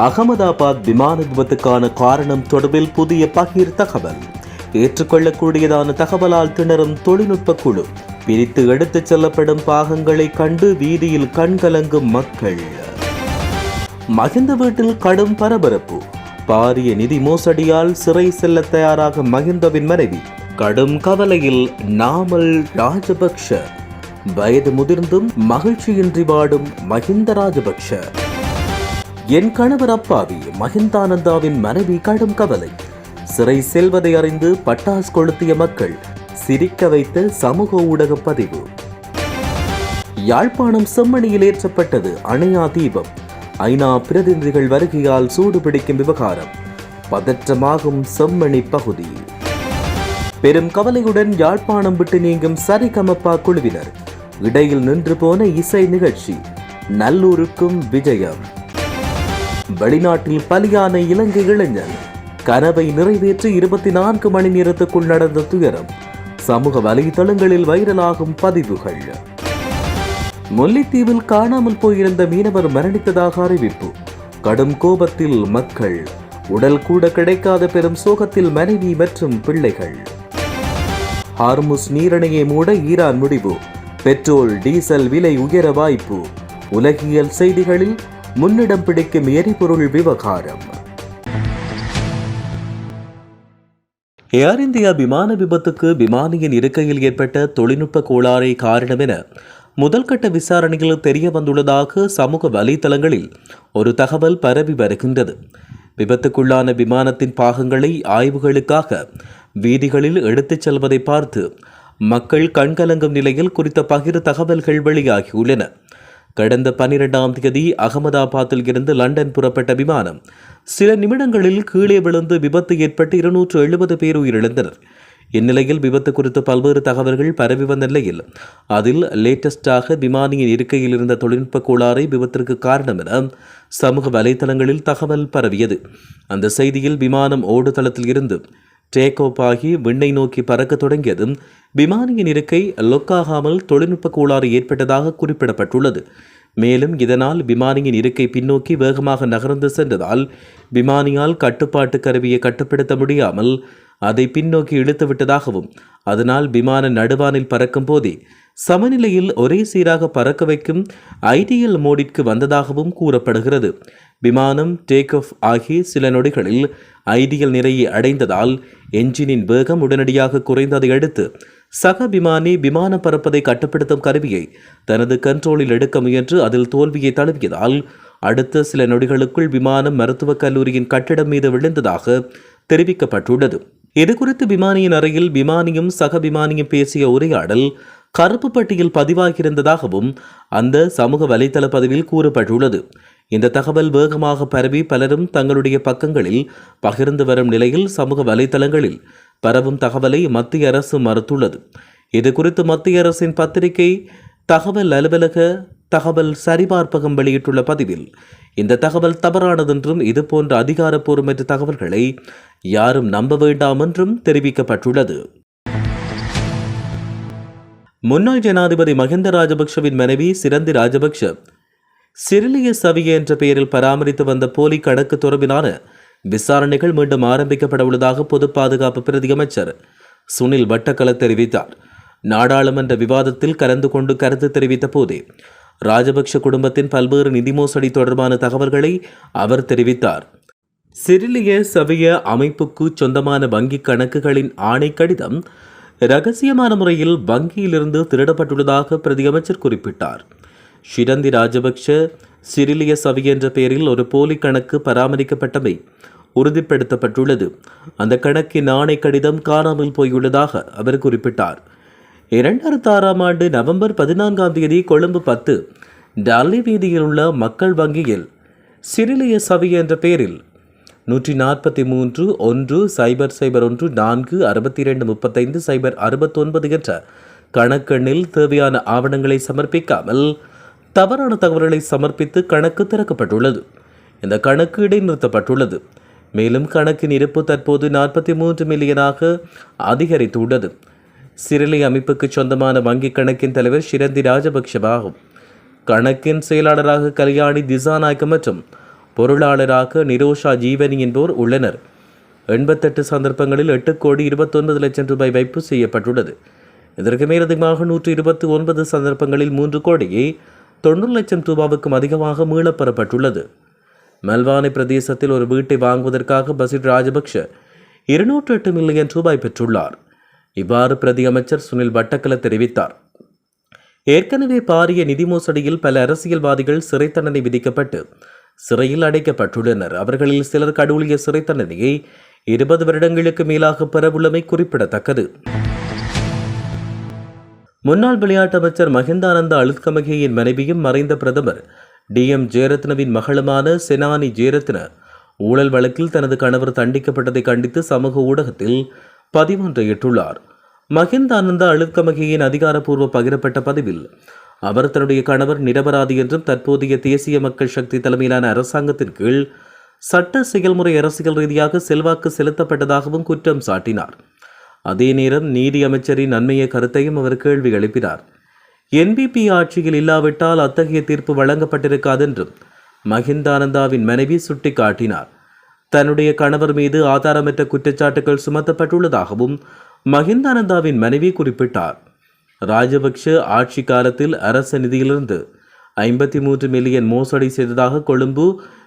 அகமதாபாத் விமான விபத்துக்கான காரணம் தொடர்பில் புதிய பகிர் தகவல். ஏற்றுக்கொள்ளக்கூடியதான தகவலால் திணறும் தொழில்நுட்ப குழு. பிரித்து எடுத்துச் செல்லப்படும் பாகங்களை கண்டு வீதியில் கண்கலங்கும் மக்கள். மகிந்த வீட்டில் கடும் பரபரப்பு. பாரிய நிதி மோசடியால் சிறை செல்ல தயாராக மகிந்தவின் மனைவி. கடும் கவலையில் நாமல் ராஜபக்ஷ. வயது முதிர்ந்தும் மகிழ்ச்சியின்றி வாடும் மகிந்த ராஜபக்ஷ. என் கணவர் அப்பாவி மகிந்தானந்தாவின் மனைவி கடும் கவலை. சிறை செல்வதை அறிந்து பட்டாஸ் கொளுத்திய மக்கள் சிரிக்க வைத்த சமூக ஊடக பதிவு. யாழ்ப்பாணம் செம்மணியில் ஏற்றப்பட்டது அணையா தீபம். ஐநா பிரதிநிதிகள் வருகையால் சூடுபிடிக்கும் விவகாரம். பதற்றமாகும் செம்மணி பகுதி. பெரும் கவலையுடன் யாழ்ப்பாணம் விட்டு நீங்கும் சரிகமப்பா குழுவினர். இடையில் நின்று போன இசை நிகழ்ச்சி. நல்லூருக்கும் விஜயம். வெளிநாட்டில் பலியான இலங்கை இளைஞன். கனவை நிறைவேற்றி இருபத்தி நான்கு மணி நேரத்துக்குள் நடந்த துயரம் சமூக வலைதளங்களில் வைரலாகும் பதிவுகள். முல்லைத்தீவில் காணாமல் போயிருந்த மீனவர் மரணித்ததாக அறிவிப்பு. கடும் கோபத்தில் மக்கள். உடல் கூட கிடைக்காத பெரும் சோகத்தில் மனைவி மற்றும் பிள்ளைகள். ஹார்முஸ் நீரணையை மூட ஈரான் முடிவு. பெட்ரோல் டீசல் விலை உயர வாய்ப்பு. உலகியல் செய்திகளில் முன்னிடம் பிடிக்கும் எரிபொருள் விவகாரம். ஏர் இந்தியா விமான விபத்துக்கு விமானியின் இருக்கையில் ஏற்பட்ட தொழில்நுட்ப கோளாறை காரணம் என முதல்கட்ட விசாரணையில் தெரிய வந்துள்ளதாக சமூக வலைதளங்களில் ஒரு தகவல் பரவி வருகின்றது. விபத்துக்குள்ளான விமானத்தின் பாகங்களை ஆய்வுகளுக்காக வீதிகளில் எடுத்துச் செல்வதை பார்த்து மக்கள் கண்கலங்கும் நிலையில் குறித்த பகிர் தகவல்கள் வெளியாகியுள்ளன. கடந்த பனிரெண்டாம் தேதி அகமதாபாத்தில் இருந்து லண்டன் புறப்பட்ட விமானம் சில நிமிடங்களில் கீழே விழுந்து விபத்து ஏற்பட்டு இருநூற்று எழுபது பேர் உயிரிழந்தனர். இந்நிலையில் விபத்து குறித்து பல்வேறு தகவல்கள் பரவி வந்த நிலையில் அதில் லேட்டஸ்டாக விமானியின் இருக்கையில் இருந்த தொழில்நுட்ப கோளாறை விபத்திற்கு காரணம் என சமூக வலைதளங்களில் தகவல் பரவியது. அந்த செய்தியில் விமானம் ஓடுதளத்தில் இருந்து டேக் ஆஃப் ஆகி விண்ணை நோக்கி பறக்க தொடங்கியதும் விமானியின் இருக்கை லொக்காகாமல் தொழில்நுட்ப கோளாறு ஏற்பட்டதாக குறிப்பிடப்பட்டுள்ளது. மேலும் இதனால் விமானியின் இருக்கை பின்னோக்கி வேகமாக நகர்ந்து சென்றதால் விமானியால் கட்டுப்பாட்டு கருவியை கட்டுப்படுத்த முடியாமல் அதை பின்னோக்கி இழுத்து விட்டதாகவும் அதனால் விமான நடுவானில் பறக்கும் போதே சமநிலையில் ஒரே சீராக பறக்க வைக்கும் ஐடிஎல் மோடிற்கு வந்ததாகவும் கூறப்படுகிறது. விமானம் டேக் ஆஃப் ஆகி சில நொடிகளில் ஐடியல் நிறையை அடைந்ததால் என்ஜினின் வேகம் உடனடியாக குறைந்ததை அடுத்து சக விமானி விமானம் பறப்பதை கட்டுப்படுத்தும் கருவியை தனது கண்ட்ரோலில் எடுக்க முயன்று அதில் தோல்வியை தழுவியதால் அடுத்த சில நொடிகளுக்குள் விமானம் மருத்துவக் கல்லூரியின் கட்டிடம் மீது விழுந்ததாக தெரிவிக்கப்பட்டுள்ளது. இதுகுறித்து விமானியின் அறையில் விமானியும் சக விமானியும் பேசிய உரையாடல் கருப்பு பட்டியல் பதிவாகியிருந்ததாகவும் அந்த சமூக வலைதள பதிவில் கூறப்பட்டுள்ளது. இந்த தகவல் வேகமாக பரவி பலரும் தங்களுடைய பக்கங்களில் பகிர்ந்து வரும் நிலையில் சமூக வலைதளங்களில் பரவும் தகவலை மத்திய அரசு மறுத்துள்ளது. இது குறித்து மத்திய அரசின் பத்திரிகை தகவல் அலுவலக தகவல் சரிபார்ப்பகம் வெளியிட்டுள்ள பதிவில் இந்த தகவல் தவறானதென்றும் இதுபோன்ற அதிகாரப்பூர்வமற்ற தகவல்களை யாரும் நம்ப வேண்டாம் என்றும் தெரிவிக்கப்பட்டுள்ளது. முன்னாள் ஜனாதிபதி மஹிந்த ராஜபக்ஷவின் மனைவி சிரந்தி ராஜபக்ஷ சிறிலிய சவிய என்ற பெயரில் பராமரித்து வந்த போலி கணக்கு தொடர்பிலான விசாரணைகள் மீண்டும் ஆரம்பிக்கப்பட உள்ளதாக பொது பாதுகாப்பு பிரதி அமைச்சர் சுனில் வட்டக்கல தெரிவித்தார். நாடாளுமன்ற விவாதத்தில் கலந்து கொண்டு கருத்து தெரிவித்த போதே ராஜபக்ஷ குடும்பத்தின் பல்வேறு நிதி மோசடி தொடர்பான தகவல்களை அவர் தெரிவித்தார். சிறிலிய சவிய அமைப்புக்கு சொந்தமான வங்கிக் கணக்குகளின் ஆணை கடிதம் ரகசியமான முறையில் வங்கியிலிருந்து திருடப்பட்டுள்ளதாக பிரதியமைச்சர் குறிப்பிட்டார். ஷிரந்தி ராஜபக்ஷ சிறிலிய சவி என்ற பெயரில் ஒரு போலி கணக்கு பராமரிக்கப்பட்டமை உறுதிப்படுத்தப்பட்டுள்ளது. அந்த கணக்கின் ஆணை கடிதம் காணாமல் போயுள்ளதாக அவர் குறிப்பிட்டார். இரண்டாயிரத்தி ஆறாம் ஆண்டு நவம்பர் பதினான்காம் தேதி கொழும்பு பத்து டல்லி வீதியில் உள்ள மக்கள் வங்கியில் சிறிலிய சவி என்ற பெயரில் நூற்றி நாற்பத்தி மூன்று ஒன்று சைபர் சைபர் ஒன்று நான்கு அறுபத்தி இரண்டு முப்பத்தைந்து சைபர் அறுபத்தொன்பது என்ற கணக்கெண்ணில் தேவையான ஆவணங்களை சமர்ப்பிக்காமல் தவறான தகவல்களை சமர்ப்பித்து கணக்கு திறக்கப்பட்டுள்ளது. இந்த கணக்கு இடைநிறுத்தப்பட்டுள்ளது. மேலும் கணக்கின் இருப்பு தற்போது நாற்பத்தி மூன்று மில்லியனாக அதிகரித்துள்ளது. சிறிலை அமைப்புக்கு சொந்தமான வங்கிக் கணக்கின் தலைவர் ஷிரந்தி ராஜபக்ஷவாகும். கணக்கின் செயலாளராக கல்யாணி திசாநாயக்க மற்றும் பொருளாளராக நிரோஷா ஜீவனி என்போர் உள்ளனர். எண்பத்தெட்டு சந்தர்ப்பங்களில் எட்டு கோடி இருபத்தொன்பது லட்சம் ரூபாய் வைப்பு செய்யப்பட்டுள்ளது. இதற்கு மேலதிகமாக நூற்றி இருபத்தி ஒன்பது சந்தர்ப்பங்களில் மூன்று கோடியே தொண்ணூறு லட்சம் ரூபாவுக்கும் அதிகமாக மீளப்பெறப்பட்டுள்ளது. மல்வானை பிரதேசத்தில் ஒரு வீட்டை வாங்குவதற்காக பசிட் ராஜபக்ஷ இருநூற்று எட்டு மில்லியன் ரூபாய் பெற்றுள்ளார். இவ்வாறு பிரதி அமைச்சர் சுனில் வட்டக்கல தெரிவித்தார். ஏற்கனவே பாரிய நிதி மோசடியில் பல அரசியல்வாதிகள் சிறை தண்டனை விதிக்கப்பட்டு சிறையில் அடைக்கப்பட்டுள்ளனர். அவர்களில் சிலர் கடவுளிய சிறை தண்டனையை இருபது வருடங்களுக்கு மேலாக பெறவுள்ளமை குறிப்பிடத்தக்கது. முன்னாள் விளையாட்டு அமைச்சர் மகிந்தானந்த அழுத்கமகேயின் மனைவியும் மறைந்த பிரதமர் டி. எம். ஜெயரத்னவின் மகளுமான செனானி ஜெயரத்ன ஊழல் வழக்கில் தனது கணவர் தண்டிக்கப்பட்டதை கண்டித்து சமூக ஊடகத்தில் பதிவொன்றையிட்டுள்ளார் இட்டுள்ளார். மஹிந்தானந்த அழுத்கமகேயின் அதிகாரப்பூர்வ பகிரப்பட்ட பதிவில் அவர் தன்னுடைய கணவர் நிரபராதி என்றும் தற்போதைய தேசிய மக்கள் சக்தி தலைமையிலான அரசாங்கத்தின் கீழ் சட்ட செயல்முறை அரசியல் ரீதியாக செல்வாக்கு செலுத்தப்பட்டதாகவும் குற்றம் சாட்டினார். அதே நேரம் நீதி அமைச்சரின் நன்மைய கருத்தையும் அவர் கேள்வி எழுப்பினார். என்பிபி ஆட்சியில் இல்லாவிட்டால் அத்தகைய தீர்ப்பு வழங்கப்பட்டிருக்காது என்றும் மஹிந்தானந்தாவின் மனைவி சுட்டிக்காட்டினார். தன்னுடைய கணவர் மீது ஆதாரமற்ற குற்றச்சாட்டுகள் சுமத்தப்பட்டுள்ளதாகவும் மஹிந்தானந்தாவின் மனைவி குறிப்பிட்டார். ராஜபக்ஷ ஆட்சி காலத்தில் அரச நிதியிலிருந்து ஐம்பத்தி மூன்று மில்லியன் மோசடி செய்ததாக கொழும்பு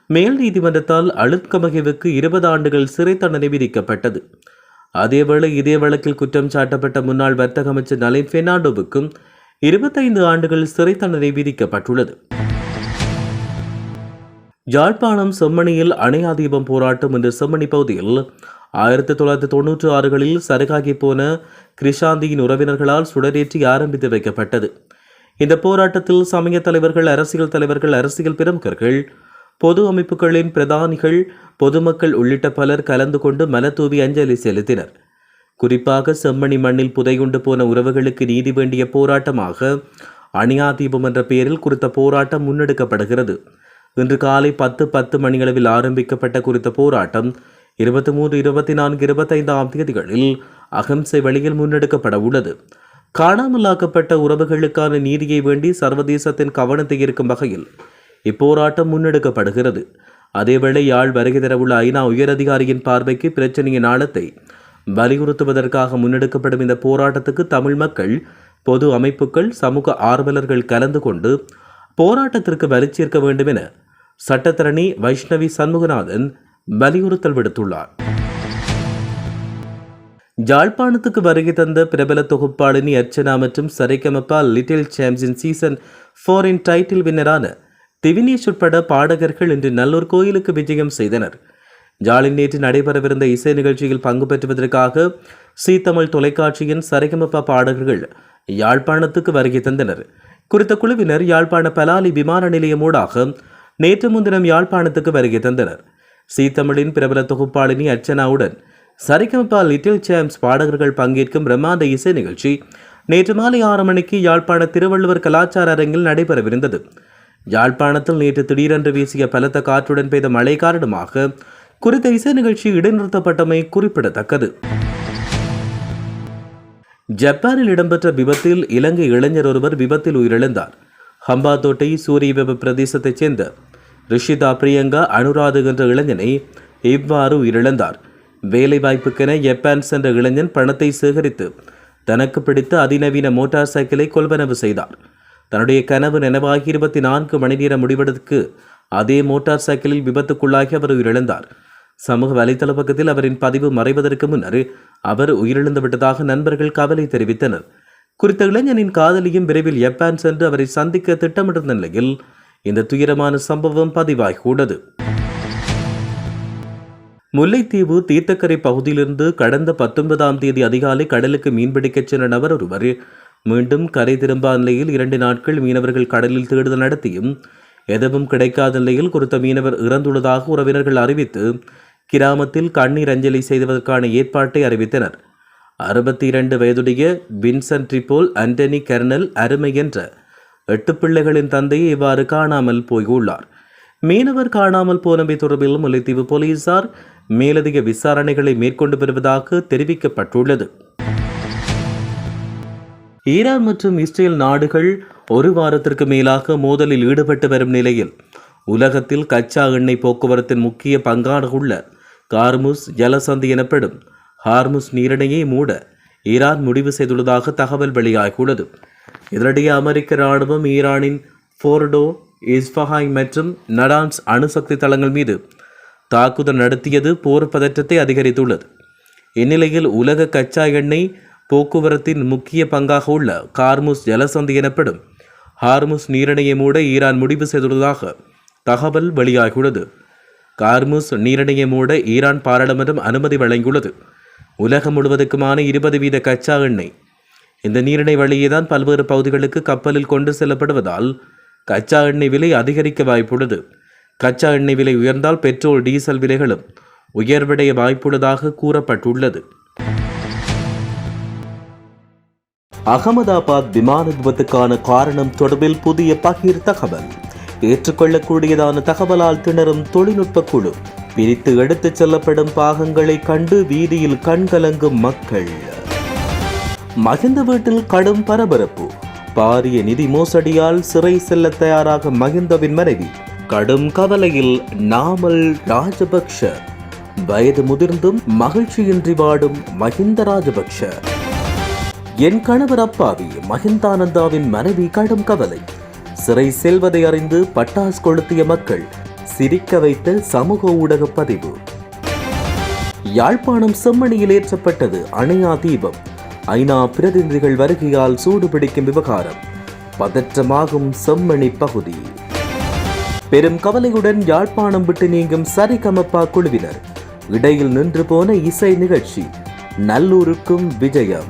மேல் நீதிமன்றத்தால் அழுத்கமகேவுக்கு இருபது ஆண்டுகள் சிறை தண்டனை விதிக்கப்பட்டது. அதேவேளை இதே வழக்கில் குற்றம் சாட்டப்பட்ட முன்னாள் வர்த்தக அமைச்சர் நலின் பெர்னாண்டோவுக்கும் இருபத்தைந்து ஆண்டுகள் சிறை தண்டனை விதிக்கப்பட்டுள்ளது. யாழ்ப்பாணம் செம்மணியில் அணையாதீபம் போராட்டம் என்ற செம்மணி பகுதியில் ஆயிரத்தி தொள்ளாயிரத்தி தொன்னூற்றி ஆறுகளில் சருகாகி போன கிருஷாந்தியின் உறவினர்களால் சுடரேற்றி ஆரம்பித்து வைக்கப்பட்டது. இந்த போராட்டத்தில் சமய தலைவர்கள் அரசியல் தலைவர்கள் அரசியல் பிரமுகர்கள் பொது அமைப்புகளின் பிரதானிகள் பொதுமக்கள் உள்ளிட்ட பலர் கலந்து கொண்டு மலத்தூவி அஞ்சலி செலுத்தினர். குறிப்பாக செம்மணி மண்ணில் புதையுண்டு போன உறவுகளுக்கு நீதி வேண்டிய போராட்டமாக அணியா தீபம் என்ற பெயரில் குறித்த போராட்டம் முன்னெடுக்கப்படுகிறது. இன்று காலை பத்து பத்து மணியளவில் ஆரம்பிக்கப்பட்ட குறித்த போராட்டம் இருபத்தி மூன்று இருபத்தி நான்கு இருபத்தைந்தாம் தேதிகளில் அகம்சை வழியில் முன்னெடுக்கப்பட உள்ளது. காணாமலாக்கப்பட்ட உறவுகளுக்கான நீதியை வேண்டி சர்வதேசத்தின் கவனத்தை ஈர்க்கும் வகையில் இப்போராட்டம் முன்னெடுக்கப்படுகிறது. அதேவேளை யாழ் வருகை தரவுள்ள ஐநா உயரதிகாரியின் பார்வைக்கு பிரச்சனையின் ஆழத்தை வலியுறுத்துவதற்காக முன்னெடுக்கப்படும் இந்த போராட்டத்துக்கு தமிழ் மக்கள் பொது அமைப்புகள் சமூக ஆர்வலர்கள் கலந்து கொண்டு போராட்டத்திற்கு வலிச்சேர்க்க வேண்டும் என சட்டத்தரணி வைஷ்ணவி சண்முகநாதன் வலியுறுத்தல் விடுத்துள்ளார். ஜாழ்ப்பாணத்துக்கு வருகை தந்த பிரபல தொகுப்பாளினி அர்ச்சனா மற்றும் சரிகமப்பா லிட்டில் சாம்பியன் சீசன் ஃபோரின் டைட்டில் வின்னரான திவினேஷ் உட்பட பாடகர்கள் இன்று நல்லூர் கோயிலுக்கு விஜயம் செய்தனர். ஜாலின் நேற்று நடைபெறவிருந்த இசை நிகழ்ச்சியில் பங்கு பெற்றுவதற்காக சீ தமிழ் தொலைக்காட்சியின் சரிகமப்பா பாடகர்கள் யாழ்ப்பாணத்துக்கு வருகை தந்தனர். குறித்த குழுவினர் யாழ்ப்பாண பலாலி விமான நிலையம் ஊடாக நேற்று முன்தினம் யாழ்ப்பாணத்துக்கு வருகை தந்தனர். சீத்தமிழின் பிரபல தொகுப்பாளினி அர்ச்சனாவுடன் சரிகமபா லிட்டில் சாம்ஸ் பாடகர்கள் பங்கேற்கும் பிரம்மாண்ட இசை நிகழ்ச்சி நேற்று மாலை ஆறு மணிக்கு யாழ்ப்பாண திருவள்ளுவர் கலாச்சார அரங்கில் நடைபெறவிருந்தது. யாழ்ப்பாணத்தில் நேற்று திடீரென்று வீசிய பலத்த காற்றுடன் பெய்த மழை காரணமாக குறித்த இசை நிகழ்ச்சி இடைநிறுத்தப்பட்டமை குறிப்பிடத்தக்கது. ஜப்பானில் இடம்பெற்ற விபத்தில் இலங்கை இளைஞர் ஒருவர் விபத்தில் உயிரிழந்தார். ஹம்பாத்தோட்டை சூரிய வெப்ப பிரதேசத்தைச் சேர்ந்த ரிஷிதா பிரியங்கா அனுராது என்ற இளைஞனை இவ்வாறு உயிரிழந்தார். வேலைவாய்ப்புக்கென ஜப்பான் சென்ற இளைஞன் பணத்தை சேகரித்து தனக்கு பிடித்த அதிநவீன மோட்டார் சைக்கிளை கொள்வனவு செய்தார். தன்னுடைய கனவு நினைவாகி இருபத்தி நான்கு மணி நேரம் முடிவதற்கு அதே மோட்டார் சைக்கிளில் விபத்துக்குள்ளாகி அவர் உயிரிழந்தார். சமூக வலைதள பக்கத்தில் அவரின் பதிவு மறைவதற்கு முன்னர் அவர் உயிரிழந்து விட்டதாக நண்பர்கள் கவலை தெரிவித்தனர். குறித்த இளைஞனின் காதலியும் விரைவில் ஜப்பான் சென்று அவரை சந்திக்க திட்டமிட்டிருந்த நிலையில் இந்த துயரமான சம்பவம் பதிவாகியுள்ளது. முல்லைத்தீவு தீர்த்தக்கரை பகுதியிலிருந்து கடந்த பத்தொன்பதாம் தேதி அதிகாலை கடலுக்கு மீன்பிடிக்கச் சென்ற நபர் ஒருவர் மீண்டும் கரை திரும்பா நிலையில் இரண்டு நாட்கள் மீனவர்கள் கடலில் தேடுதல் நடத்தியும் எதுவும் கிடைக்காத நிலையில் குறித்த மீனவர் இறந்துள்ளதாக உறவினர்கள் அறிவித்து கிராமத்தில் கண்ணீர் அஞ்சலி செய்வதற்கான ஏற்பாட்டை அறிவித்தனர். அறுபத்தி இரண்டு வயதுடைய வின்சென்ட் ட்ரிபோல் அண்டனி கர்னல் அருமை என்ற எட்டு பிள்ளைகளின் தந்தையை இவ்வாறு காணாமல் போயுள்ளார். மீனவர் காணாமல் போனவை தொடர்பில் முல்லைத்தீவு போலீசார் மேலதிக விசாரணைகளை மேற்கொண்டு வருவதாக தெரிவிக்கப்பட்டுள்ளது. ஈரான் மற்றும் இஸ்ரேல் நாடுகள் ஒரு வாரத்திற்கு மேலாக மோதலில் ஈடுபட்டு வரும் நிலையில் உலகத்தில் கச்சா எண்ணெய் போக்குவரத்தின் முக்கிய பங்காக உள்ள கார்முஸ் ஜலசந்தி எனப்படும் ஹார்முஸ் நீரிணையை மூட ஈரான் முடிவு செய்துள்ளதாக தகவல் வெளியாகியுள்ளது. இதனிடையே அமெரிக்க ராணுவம் ஈரானின் ஃபோர்டோ இஸ்ஃபஹாய் மற்றும் நடான்ஸ் அணுசக்தி தளங்கள் மீது தாக்குதல் நடத்தியது போர் பதற்றத்தை அதிகரித்துள்ளது. இந்நிலையில் உலக கச்சா எண்ணெய் போக்குவரத்தின் முக்கிய பங்காக உள்ள கார்முஸ் ஜலசந்தி எனப்படும் ஹார்முஸ் நீரிணையை மூட ஈரான் முடிவு செய்துள்ளதாக தகவல் வெளியாகியுள்ளது. கார்முஸ் நீரிணையை மூட ஈரான் பாராளுமன்றம் அனுமதி வழங்கியுள்ளது. உலகம் முழுவதுக்குமான இருபது வீத கச்சா எண்ணெய் இந்த நீரிணை வழியே தான் பல்வேறு பகுதிகளுக்கு கப்பலில் கொண்டு செல்லப்படுவதால் கச்சா எண்ணெய் விலை அதிகரிக்க வாய்ப்புள்ளது. கச்சா எண்ணெய் விலை உயர்ந்தால் பெட்ரோல் டீசல் விலைகளும் உயர்வடைய வாய்ப்புள்ளதாக கூறப்பட்டுள்ளது. அகமதாபாத் விமான விபத்துக்கான காரணம் தொடர்பில் புதிய பகிர் தகவல். ஏற்றுக்கொள்ளக்கூடியதான தகவலால் திணறும் தொழில்நுட்ப குழு. பிரித்து எடுத்துச் செல்லப்படும் பாகங்களை கண்டு வீதியில் கண்கலங்கும் மக்கள். மகிந்த வீட்டில் கடும் பரபரப்பு. பாரிய நிதி மோசடியால் சிறை செல்ல தயாராக மகிந்தவின் மனைவி. கடும் கவலையில் நாமல் ராஜபக்ஷ. வயது முதிர்ந்தும் மகிழ்ச்சியின்றி வாடும் மகிந்த ராஜபக்ஷ. என் கணவர் அப்பாவி மகிந்தானந்தாவின் மனைவி கடும் கவலை. சிறை செல்வதை அறிந்து பட்டாஸ் கொளுத்திய மக்கள் சிரிக்க வைத்த சமூக ஊடக பதிவு. யாழ்ப்பாணம் செம்மணியில் ஏற்றப்பட்டது அணையா தீபம். ஐநா பிரதிநிதிகள் வருகையால் சூடுபிடிக்கும் விவகாரம். பதற்றமாகும் செம்மணி பகுதி. பெரும் கவலையுடன் யாழ்ப்பாணம் விட்டு நீங்கும் சரிகமப்பா குழுவினர். இடையில் நின்று போன இசை நிகழ்ச்சி. நல்லூருக்கும் விஜயம்.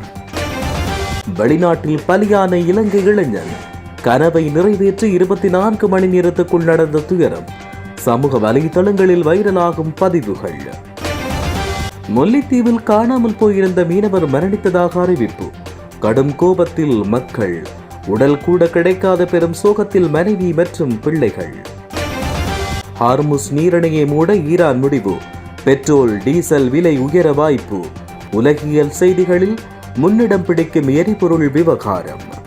வெளிநாட்டில் பலியான இலங்கை இளைஞன் கனவை நிறைவேற்றி இருபத்தி நான்கு மணி நேரத்துக்குள் நடந்த துயரம். சமூக வலைதளங்களில் வைரலாகும் பதிவுகள். முல்லைத்தீவில் காணாமல் போயிருந்த மீனவர் மரணித்ததாக அறிவிப்பு. கடும் கோபத்தில் மக்கள் உடல் கூட கிடைக்காத பெரும் சோகத்தில் மனைவி மற்றும் பிள்ளைகள். ஹார்முஸ் நீரணையை மூட ஈரான் முடிவு. பெட்ரோல் டீசல் விலை உயர வாய்ப்பு. உலகியல் செய்திகளில் முன்னிடம் பிடிக்கும் எரிபொருள் விவகாரம்.